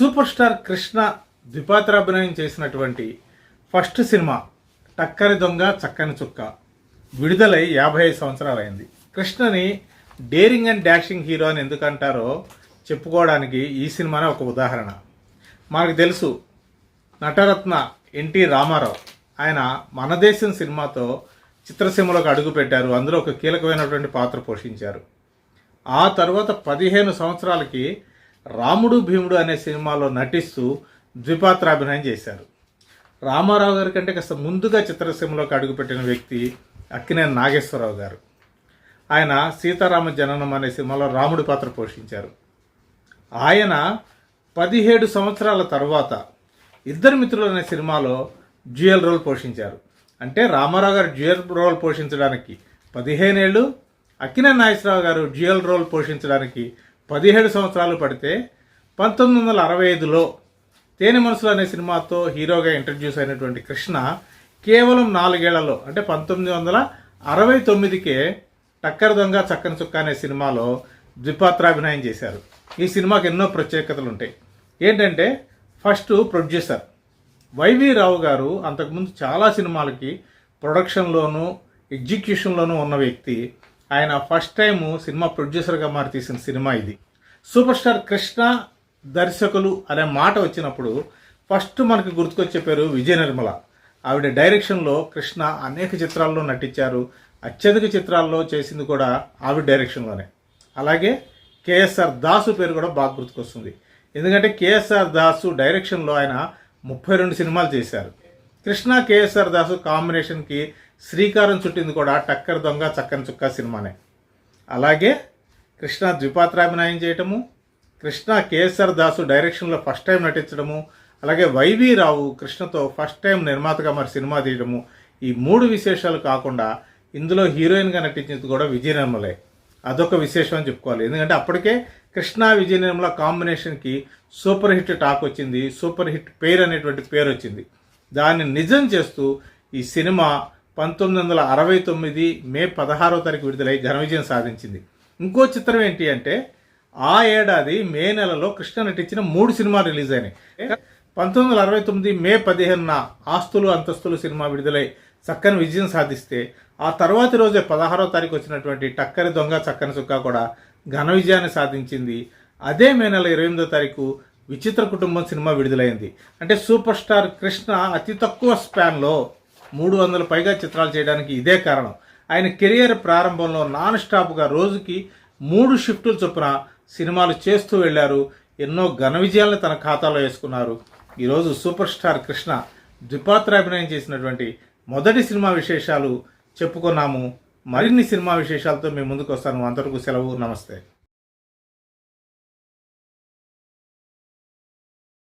Super star Krishna ద్విపాత్రాభినయం చేసినటువంటి first cinema టక్కరి దొంగ చక్కని చుక్క విడుదలై యాభై ఐదు సంవత్సరాలైంది. కృష్ణని డేరింగ్ అండ్ డాషింగ్ హీరో అని ఎందుకంటారో చెప్పుకోవడానికి ఈ సినిమానే ఒక ఉదాహరణ. మనకు తెలుసు నటరత్న ఎన్టీ రామారావు. ఆయన మన దేశం సినిమాతో చిత్రసీమలోకి అడుగుపెట్టారు అందులో ఒక కీలకమైనటువంటి పాత్ర పోషించారు. ఆ తర్వాత పదిహేను సంవత్సరాలకి రాముడు భీముడు అనే సినిమాలో నటిస్తూ ద్విపాత్రాభినయం చేశారు. రామారావు గారి కంటే కాస్త ముందుగా చిత్రసీమలోకి అడుగుపెట్టిన వ్యక్తి అక్కినేని నాగేశ్వరరావు గారు. ఆయన సీతారామ జననం అనే సినిమాలో రాముడి పాత్ర పోషించారు. ఆయన పదిహేడు సంవత్సరాల తర్వాత ఇద్దరు మిత్రులు అనే సినిమాలో డ్యూయల్ రోల్ పోషించారు. అంటే రామారావు గారు డ్యూయల్ రోల్ పోషించడానికి పదిహేనేళ్ళు అక్కినే నాగేశ్వరరావు గారు డ్యూయల్ రోల్ పోషించడానికి పదిహేడు సంవత్సరాలు పడితే పంతొమ్మిది వందల అరవై ఐదులో తేనె మనసులు అనే సినిమాతో హీరోగా ఇంట్రడ్యూస్ అయినటువంటి కృష్ణ కేవలం నాలుగేళ్ళలో అంటే పంతొమ్మిది వందల అరవై తొమ్మిదికే టక్కర్ దొంగ చక్కని చుక్క అనే సినిమాలో ద్విపాత్రాభినయం చేశారు. ఈ సినిమాకి ఎన్నో ప్రత్యేకతలు ఉంటాయి ఏంటంటే ఫస్ట్ ప్రొడ్యూసర్. వైవి రావు గారు అంతకుముందు చాలా సినిమాలకి ప్రొడక్షన్లోనూ ఎగ్జిక్యూషన్లోనూ ఉన్న వ్యక్తి. ఆయన ఫస్ట్ టైము సినిమా ప్రొడ్యూసర్గా మారి తీసిన సినిమా ఇది. సూపర్ స్టార్ కృష్ణ దర్శకులు అనే మాట వచ్చినప్పుడు ఫస్ట్ మనకు గుర్తుకొచ్చే పేరు విజయ నిర్మల. ఆవిడ డైరెక్షన్లో కృష్ణ అనేక చిత్రాల్లో నటించారు. అత్యధిక చిత్రాల్లో చేసింది కూడా ఆవిడ డైరెక్షన్లోనే అలాగే కేఎస్ఆర్ దాసు పేరు కూడా బాగా గుర్తుకొస్తుంది. ఎందుకంటే కేఎస్ఆర్ దాసు డైరెక్షన్లో ఆయన ముప్పై రెండు సినిమాలు చేశారు. కృష్ణ కేఎస్ఆర్ దాసు కాంబినేషన్కి శ్రీకారం చుట్టింది కూడా టక్కర్ దొంగ చక్కని చుక్క సినిమానే. అలాగే కృష్ణ ద్విపాత్రాభినయం చేయటము కృష్ణ కేఎస్ఆర్ దాసు డైరెక్షన్లో ఫస్ట్ టైం నటించడము అలాగే వైవి రావు కృష్ణతో ఫస్ట్ టైం నిర్మాతగా మరి సినిమా తీయడము ఈ మూడు విశేషాలు కాకుండా ఇందులో హీరోయిన్గా నటించింది కూడా విజయ నిర్మలే. అదొక విశేషం అని చెప్పుకోవాలి. ఎందుకంటే అప్పటికే కృష్ణ విజయ నిర్మల కాంబినేషన్కి సూపర్ హిట్ టాక్ వచ్చింది సూపర్ హిట్ పేరు అనేటువంటి పేరు వచ్చింది. దాన్ని నిజం చేస్తూ ఈ సినిమా పంతొమ్మిది వందల అరవై తొమ్మిది మే పదహారో తారీఖు విడుదలై ఘన విజయం సాధించింది. ఇంకో చిత్రం ఏంటి అంటే ఆ ఏడాది మే నెలలో కృష్ణ నటించిన మూడు సినిమాలు రిలీజ్ అయినాయి. పంతొమ్మిది వందల అరవై తొమ్మిది మే పదిహేనున ఆస్తులు అంతస్తులు సినిమా విడుదలై చక్కని విజయం సాధిస్తే ఆ తర్వాతి రోజే పదహారో తారీఖు వచ్చినటువంటి టక్కరి దొంగ చక్కని సుక్క కూడా ఘన విజయాన్ని సాధించింది. అదే మే నెల ఇరవై ఎనిమిదో తారీఖు విచిత్ర కుటుంబం సినిమా విడుదలైంది. అంటే సూపర్ స్టార్ కృష్ణ అతి తక్కువ స్పాన్లో మూడు వందల పైగా చిత్రాలు చేయడానికి ఇదే కారణం. ఆయన కెరియర్ ప్రారంభంలో నాన్ స్టాప్గా రోజుకి మూడు షిఫ్టులు చొప్పున సినిమాలు చేస్తూ వెళ్ళారు ఎన్నో ఘన విజయాలను తన ఖాతాలో వేసుకున్నారు. ఈరోజు సూపర్ స్టార్ కృష్ణ ద్విపాత్రాభినయం చేసినటువంటి మొదటి సినిమా విశేషాలు చెప్పుకున్నాము. మరిన్ని సినిమా విశేషాలతో మేము ముందుకు వస్తాను. అంతవరకు సెలవు నమస్తే.